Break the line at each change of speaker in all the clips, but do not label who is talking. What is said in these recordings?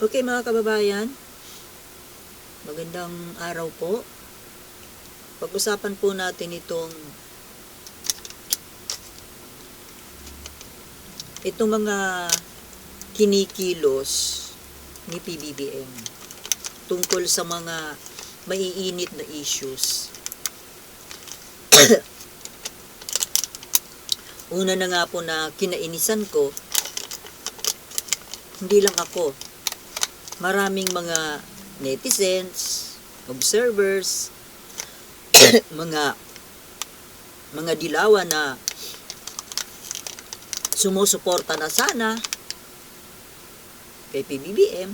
Okay mga kababayan, magandang araw po. Pag-usapan po natin itong itong mga kinikilos ni PBBM tungkol sa mga maiinit na issues. Una na nga po na kinainisan ko, hindi lang ako, maraming mga netizens, observers, mga mga dilawan na sumusuporta na sana kay PBBM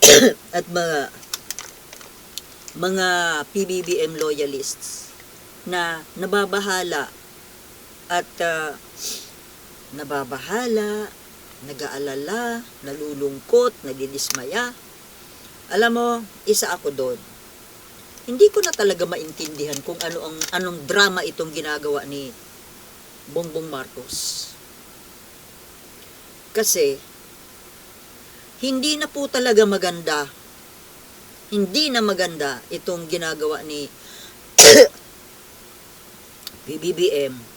at mga mga PBBM loyalists na nababahala at ah, nababahala, nag-aalala, nalulungkot, nadidismaya. Alam mo, isa ako doon. Hindi ko na talaga maintindihan kung ano ang anong drama itong ginagawa ni Bongbong Marcos. Kasi hindi na po talaga maganda. Hindi na maganda itong ginagawa ni BBBM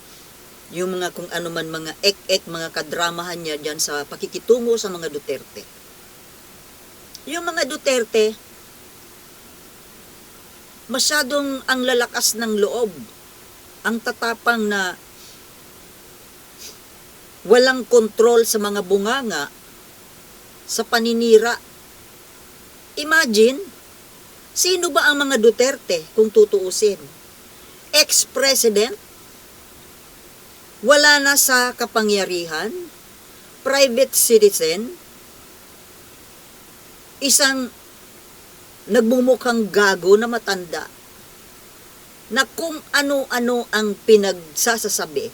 yung mga kung ano man mga ek-ek, mga kadramahan niya dyan sa pakikitungo sa mga Duterte. Yung mga Duterte, masyadong ang lalakas ng loob, ang tatapang na walang kontrol sa mga bunganga, sa paninira. Imagine, sino ba ang mga Duterte kung tutuusin? Ex-president, wala na sa kapangyarihan, private citizen, isang nagmumukhang gago na matanda, na kung ano-ano ang pinagsasasabi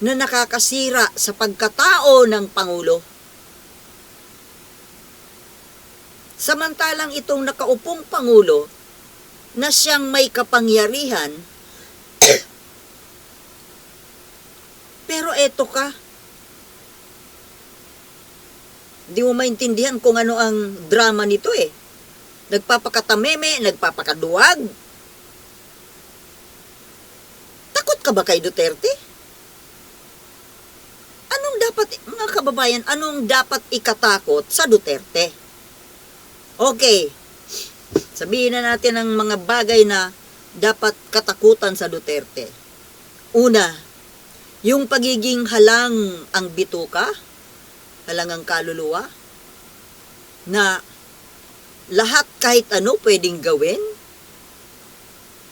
na nakakasira sa pagkatao ng Pangulo. Samantalang itong nakaupong Pangulo na siyang may kapangyarihan Pero eto ka. Di mo maintindihan kung ano ang drama nito eh. Nagpapakatameme, nagpapakaduwag. Takot ka ba kay Duterte? Anong dapat, mga kababayan, anong dapat ikatakot sa Duterte? Okay, sabihin na natin ang mga bagay na dapat katakutan sa Duterte. Una, yung pagiging halang ang bituka, halang ang kaluluwa, na lahat kahit ano pwedeng gawin,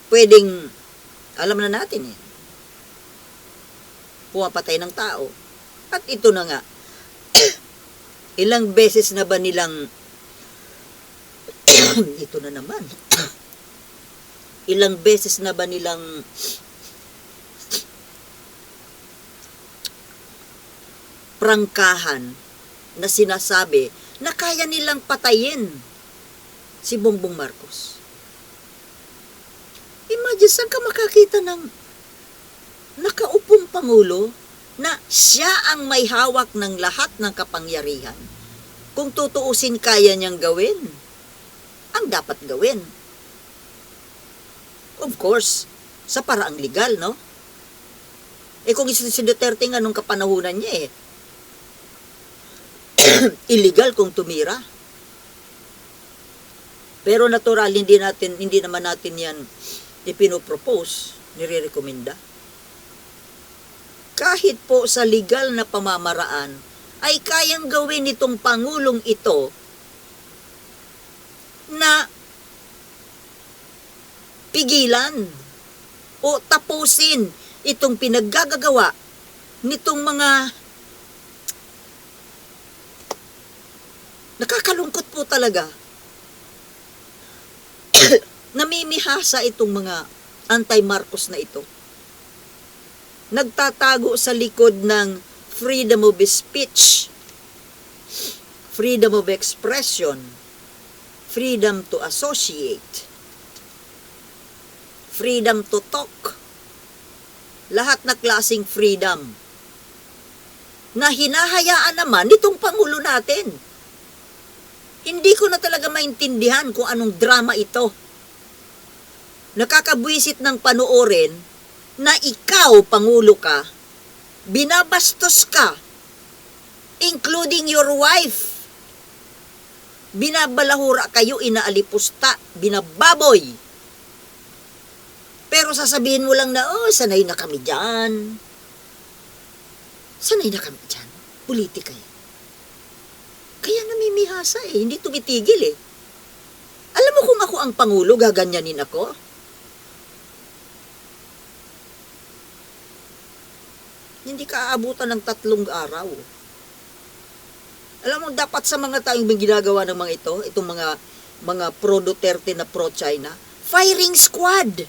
pwedeng, alam na natin eh, pumapatay ng tao. At ito na nga, ilang beses na ba nilang, ito na naman, ilang beses na ba nilang prangkahan na sinasabi na kaya nilang patayin si Bongbong Marcos. Imagine, saan ka makakita ng nakaupong Pangulo na siya ang may hawak ng lahat ng kapangyarihan. Kung tutuusin kaya niyang gawin, ang dapat gawin. Of course, sa paraang legal, no? Eh kung si Duterte nga nung kapanahunan niya eh, illegal kung tumira. Pero natural, hindi natin, hindi naman natin yan ipinopropose, nire-recommenda. Kahit po sa legal na pamamaraan, ay kayang gawin itong Pangulong ito na pigilan o tapusin itong pinaggagawa nitong mga Nakakalungkot po talaga. Namimihasa itong mga anti-Marcos na ito. Nagtatago sa likod ng freedom of speech, freedom of expression, freedom to associate, freedom to talk, lahat na klasing freedom na hinahayaan naman nitong Pangulo natin. Hindi ko na talaga maintindihan kung anong drama ito. Nakakabwisit ng panoorin na ikaw, Pangulo ka, binabastos ka, including your wife. Binabalahura kayo, inaalipusta, binababoy. Pero sasabihin mo lang na, oh, sanay na kami dyan. Sanay na kami dyan. Politika yan. Kaya namimihasa eh, hindi tumitigil eh. Alam mo kung ako ang Pangulo, gaganyanin ako? Hindi ka aabutan ng tatlong araw. Alam mo, dapat sa mga tayong ginagawa ng mga ito, itong mga mga pro-Duterte na pro-China, firing squad.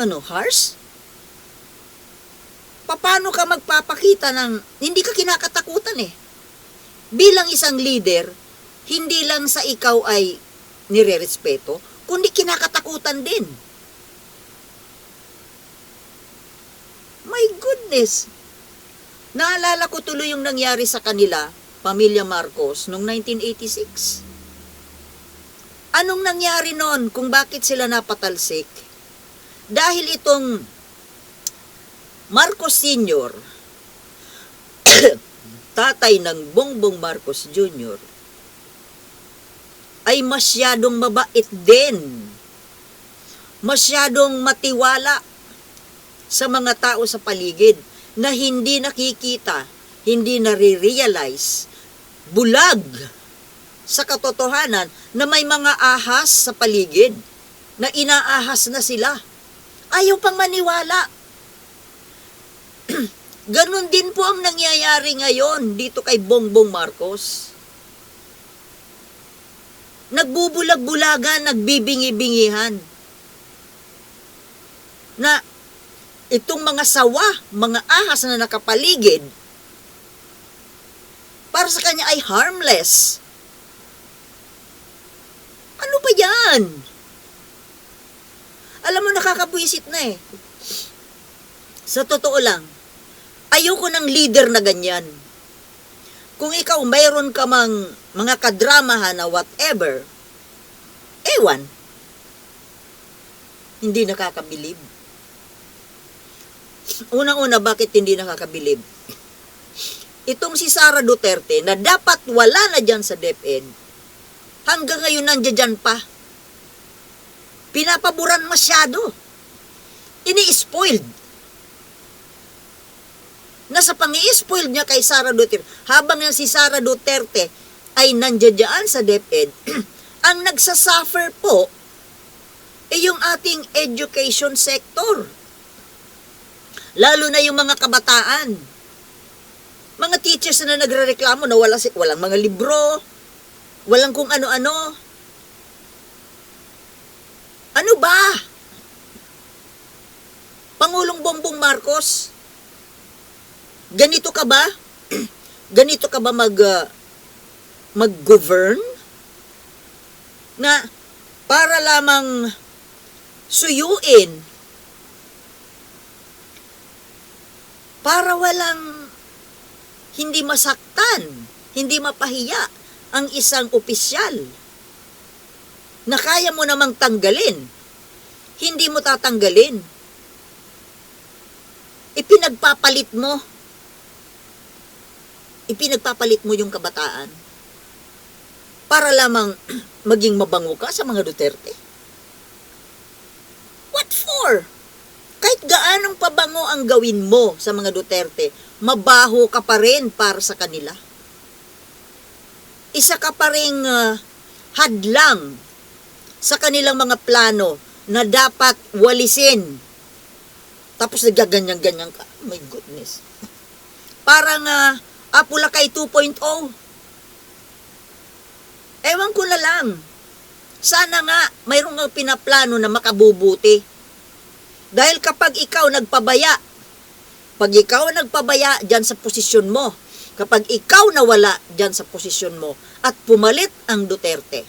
Ano, harsh? Paano ka magpapakita ng hindi ka kinakatakutan eh? Bilang isang leader, hindi lang sa ikaw ay nirerespeto, kundi kinakatakutan din. My goodness! Naalala ko tuloy yung nangyari sa kanila, pamilya Marcos, noong 1986. Anong nangyari noon kung bakit sila napatalsik? Dahil itong Marcos Sr., tatay ng Bongbong Marcos Jr., ay masyadong mabait din. Masyadong matiwala sa mga tao sa paligid na hindi nakikita, hindi nare-realize, bulag sa katotohanan na may mga ahas sa paligid na inaahas na sila. Ayaw pang maniwala. Ganon din po ang nangyayari ngayon dito kay Bongbong Marcos. Nagbubulag-bulagan, nagbibingi-bingihan. Na itong mga sawa, mga ahas na nakapaligid, para sa kanya ay harmless. Ano ba yan? Alam mo, nakakabwisit na eh. Sa totoo lang, ayoko ng leader na ganyan. Kung ikaw mayroon ka mang mga kadramahan na whatever, ewan, hindi nakakabilib. Unang-una, bakit hindi nakakabilib? Itong si Sara Duterte na dapat wala na dyan sa DepEd, hanggang ngayon nandiyan dyan pa. Pinapaboran masyado. Ini-spoiled. Nasa pangi-spoiled niya kay Sara Duterte, habang yan si Sara Duterte ay nandiyan sa DepEd, ang nagsasuffer po ay yung ating education sector. Lalo na yung mga kabataan. Mga teachers na nagrereklamo na wala, si- walang mga libro, walang kung ano-ano. Ano ba? Pangulong Bongbong Marcos, ganito ka ba? ganito ka ba mag uh, mag-govern? Na para lamang suyuin para walang hindi masaktan, hindi mapahiya ang isang opisyal na kaya mo namang tanggalin. Hindi mo tatanggalin. Ipinagpapalit mo. Ipinagpapalit mo yung kabataan para lamang maging mabango ka sa mga Duterte. What for? kahit gaanong pabango ang gawin mo sa mga Duterte, mabaho ka pa rin para sa kanila. Isa ka pa rin ah, hadlang sa kanilang mga plano na dapat walisin. Tapos nagaganyan-ganyan ka. My goodness. Parang uh, Apula kay 2.0. Ewan ko na lang. Sana nga mayroong pinaplano na makabubuti. Dahil kapag ikaw nagpabaya, pag ikaw nagpabaya dyan sa posisyon mo, kapag ikaw nawala dyan sa posisyon mo, at pumalit ang Duterte,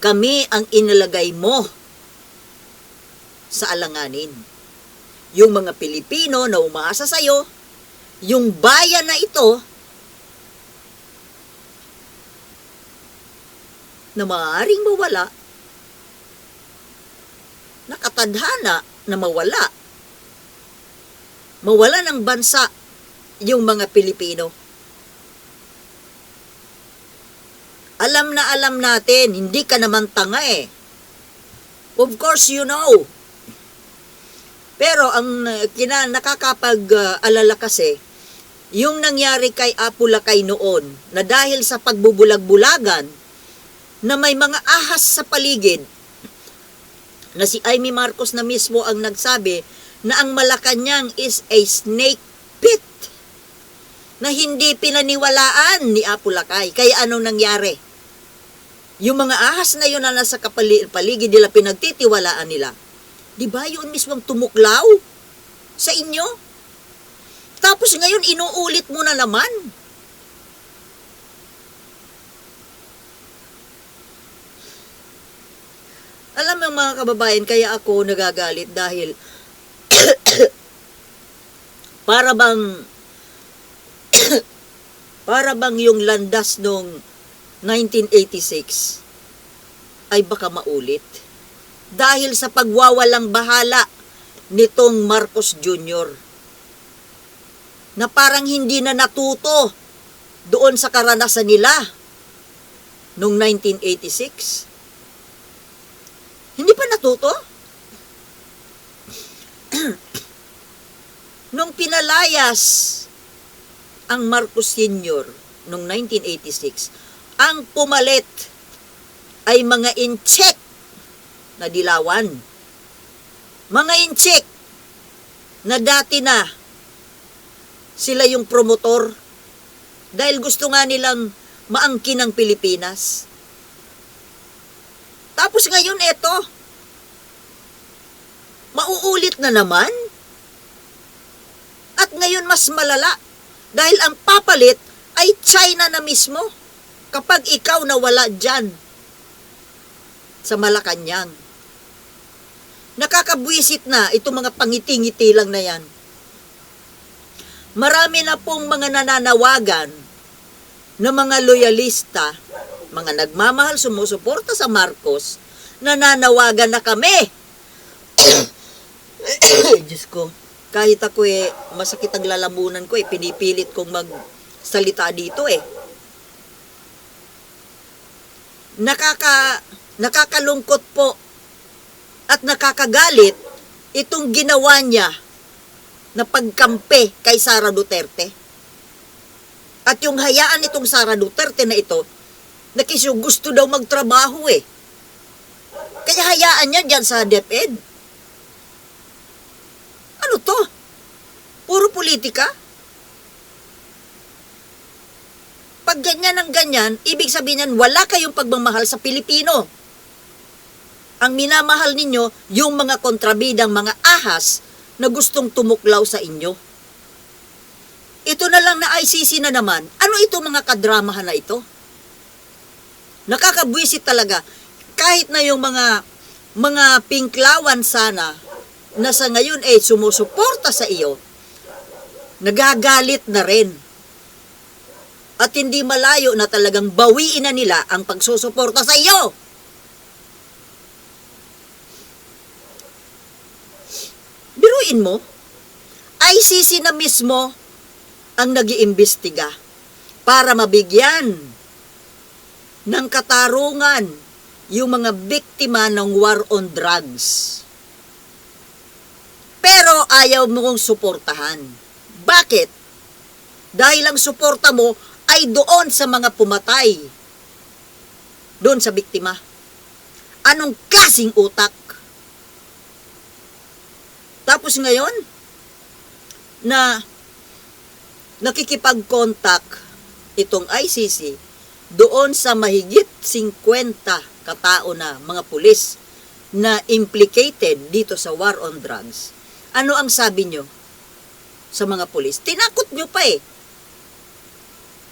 kami ang inilagay mo sa alanganin. Yung mga Pilipino na umaasa sa'yo, yung bayan na ito, na maaaring mawala, nakatadhana na mawala, mawala ng bansa yung mga Pilipino. Alam na alam natin, hindi ka naman tanga eh. Of course you know. Pero ang uh, kina nakakapag-alala kasi, yung nangyari kay Apulakay noon, na dahil sa pagbubulag-bulagan, na may mga ahas sa paligid, na si Amy Marcos na mismo ang nagsabi na ang Malacanang is a snake pit na hindi pinaniwalaan ni Apulakay. Kaya anong nangyari? Yung mga ahas na yun na nasa kapali- paligid nila, pinagtitiwalaan nila, di ba yun mismong tumuklaw sa inyo? Tapos ngayon, inuulit mo na naman. Alam mo mga kababayan, kaya ako nagagalit dahil para bang para bang yung landas nung 1986 ay baka maulit dahil sa pagwawalang bahala nitong Marcos Jr. na parang hindi na natuto doon sa karanasan nila nung 1986. Hindi pa natuto? nung pinalayas ang Marcos Sr. noong 1986, ang pumalit ay mga incheck na dilawan. Mga incheck na dati na sila yung promotor dahil gusto nga nilang maangkin ang Pilipinas. Tapos ngayon eto, mauulit na naman. At ngayon mas malala dahil ang papalit ay China na mismo kapag ikaw nawala dyan sa Malacanang. Nakakabwisit na itong mga pangiti-ngiti lang na yan. Marami na pong mga nananawagan na mga loyalista, mga nagmamahal sumusuporta sa Marcos, nananawagan na kami. Diyos ko, kahit ako eh, masakit ang lalamunan ko eh, pinipilit kong magsalita dito eh. Nakaka, nakakalungkot po at nakakagalit itong ginawa niya na pagkampe kay Sara Duterte. At yung hayaan nitong Sara Duterte na ito, na kisyo gusto daw magtrabaho eh. Kaya hayaan niya dyan sa DepEd. Ano to? Puro politika? Pag ganyan ang ganyan, ibig sabihin yan, wala kayong pagmamahal sa Pilipino. Ang minamahal ninyo, yung mga kontrabidang mga ahas na gustong tumuklaw sa inyo. Ito na lang na ICC na naman. Ano ito mga kadramahan na ito? Nakakabwisit talaga. Kahit na yung mga mga pinklawan sana na sa ngayon eh sumusuporta sa iyo, nagagalit na rin. At hindi malayo na talagang bawiin na nila ang pagsusuporta sa iyo. Biruin mo, ICC na mismo ang nag-iimbestiga para mabigyan ng katarungan yung mga biktima ng war on drugs. Pero ayaw mo kong suportahan. Bakit? Dahil ang suporta mo ay doon sa mga pumatay. Doon sa biktima. Anong klasing utak? Tapos ngayon, na nakikipag-contact itong ICC doon sa mahigit 50 katao na mga pulis na implicated dito sa war on drugs. Ano ang sabi nyo sa mga pulis? Tinakot nyo pa eh.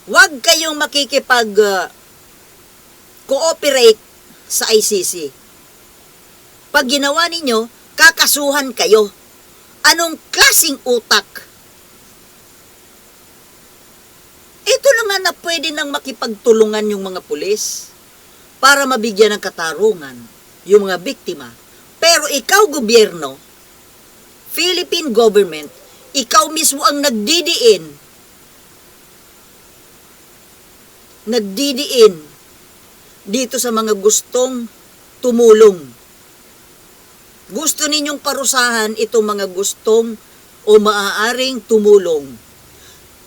Huwag kayong makikipag uh, cooperate sa ICC. Pag ginawa ninyo, kakasuhan kayo. Anong klasing utak? Ito na nga na pwede nang makipagtulungan yung mga pulis para mabigyan ng katarungan yung mga biktima. Pero ikaw, gobyerno, Philippine government, ikaw mismo ang nagdidiin. Nagdidiin dito sa mga gustong tumulong. Gusto ninyong parusahan itong mga gustong o maaaring tumulong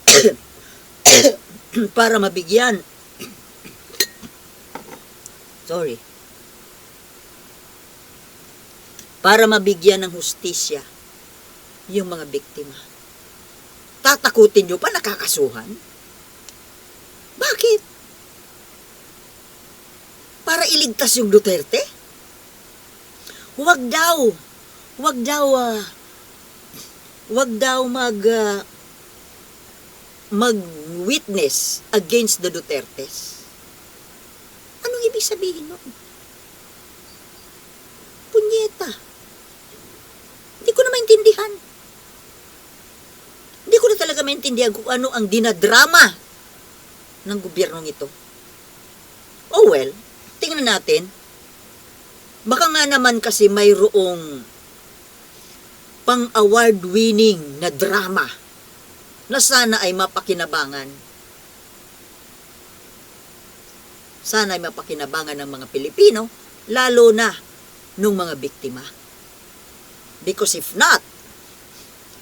para mabigyan. Sorry. Para mabigyan ng hustisya yung mga biktima. Tatakutin nyo pa nakakasuhan? Bakit? Para iligtas yung Duterte? Huwag daw. Huwag daw, ah, huwag daw mag, ah, mag-witness against the Dutertes. Anong ibig sabihin nun? Punyeta. Hindi ko na maintindihan. Hindi ko na talaga maintindihan kung ano ang dinadrama ng gobyernong ito. Oh well, tingnan natin. Baka nga naman kasi mayroong pang-award winning na drama na sana ay mapakinabangan. Sana ay mapakinabangan ng mga Pilipino, lalo na nung mga biktima. Because if not,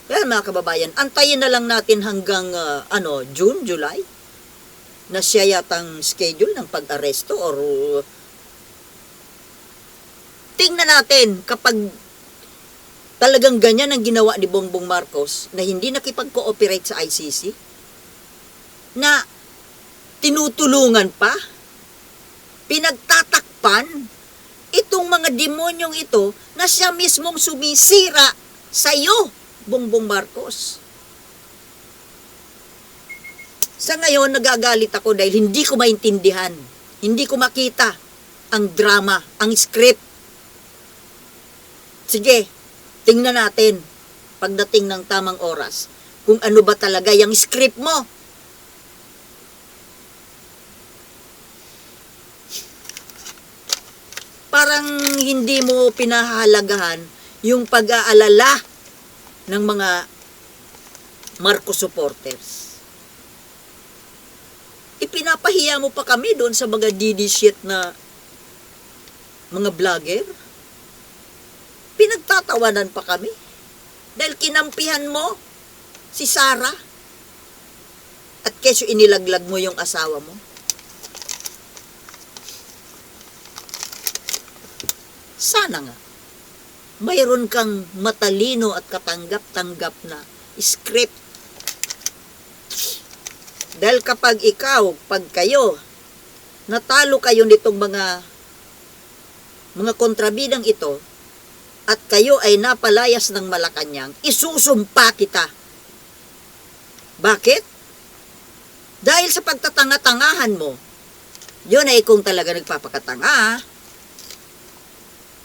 kaya mga kababayan, antayin na lang natin hanggang ah, ano, June, July, na siya yatang schedule ng pag-aresto or uh, tingnan natin kapag talagang ganyan ang ginawa ni Bongbong Marcos na hindi nakipag-cooperate sa ICC na tinutulungan pa pinagtatakpan itong mga demonyong ito na siya mismong sumisira sa iyo, Bongbong Marcos. Sa ngayon, nagagalit ako dahil hindi ko maintindihan. Hindi ko makita ang drama, ang script. Sige, tingnan natin pagdating ng tamang oras kung ano ba talaga yung script mo. Parang hindi mo pinahahalagahan yung pag-aalala ng mga Marcos supporters ipinapahiya mo pa kami doon sa mga DD shit na mga vlogger. Pinagtatawanan pa kami. Dahil kinampihan mo si Sarah. At kesyo inilaglag mo yung asawa mo. Sana nga. Mayroon kang matalino at katanggap-tanggap na script dahil kapag ikaw, pag kayo, natalo kayo nitong mga mga kontrabidang ito, at kayo ay napalayas ng Malacanang, isusumpa kita. Bakit? Dahil sa pagtatanga-tangahan mo, yun ay kung talaga nagpapakatanga,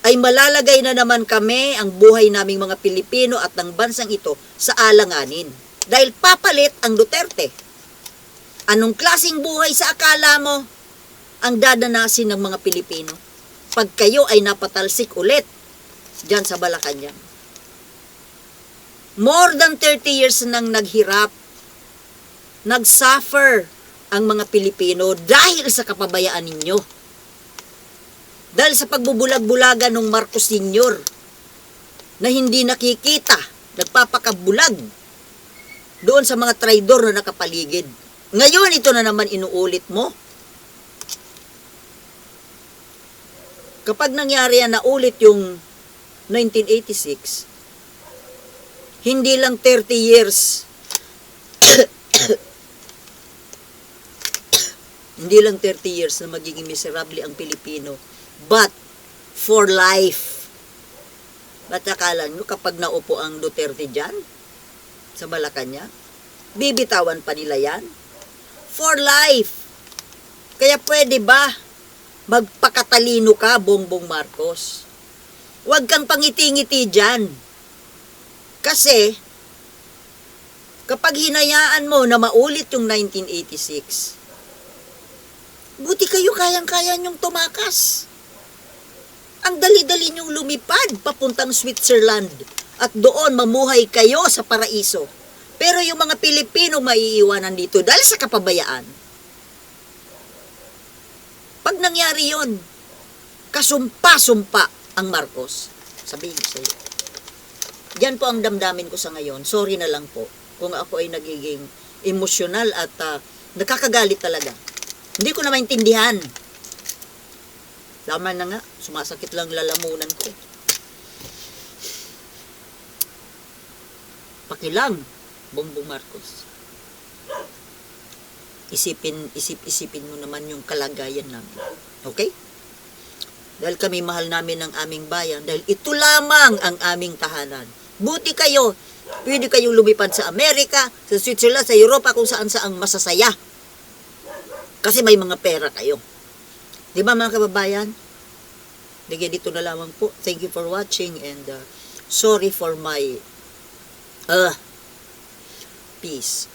ay malalagay na naman kami ang buhay naming mga Pilipino at ng bansang ito sa alanganin. Dahil papalit ang Duterte. Anong klasing buhay sa akala mo ang dadanasin ng mga Pilipino pag kayo ay napatalsik ulit dyan sa Malacanang? More than 30 years nang naghirap, nagsuffer ang mga Pilipino dahil sa kapabayaan ninyo. Dahil sa pagbubulag-bulagan ng Marcos Sr. na hindi nakikita, nagpapakabulag doon sa mga traidor na nakapaligid. Ngayon, ito na naman inuulit mo. Kapag nangyari yan na ulit yung 1986, hindi lang 30 years, hindi lang 30 years na magiging miserable ang Pilipino, but for life. Ba't akala nyo kapag naupo ang Duterte dyan, sa Malacanang, bibitawan pa nila yan? for life. Kaya pwede ba magpakatalino ka, Bongbong Marcos? Huwag kang pangiti-ngiti dyan. Kasi, kapag hinayaan mo na maulit yung 1986, buti kayo kayang-kaya nyong tumakas. Ang dali-dali nyong lumipad papuntang Switzerland at doon mamuhay kayo sa paraiso. Pero yung mga Pilipino maiiwanan dito dahil sa kapabayaan. Pag nangyari yon, kasumpa-sumpa ang Marcos. Sabihin ko sa iyo. Yan po ang damdamin ko sa ngayon. Sorry na lang po kung ako ay nagiging emosyonal at ah, nakakagalit talaga. Hindi ko na maintindihan. Tama na nga, sumasakit lang lalamunan ko. Pakilang, Bongbong Marcos. Isipin, isip-isipin mo naman yung kalagayan namin. Okay? Dahil kami mahal namin ang aming bayan, dahil ito lamang ang aming tahanan. Buti kayo, pwede kayong lumipad sa Amerika, sa Switzerland, sa Europa, kung saan saang masasaya. Kasi may mga pera kayo. Di ba mga kababayan? Bigyan dito na lamang po. Thank you for watching and uh, sorry for my uh, peace.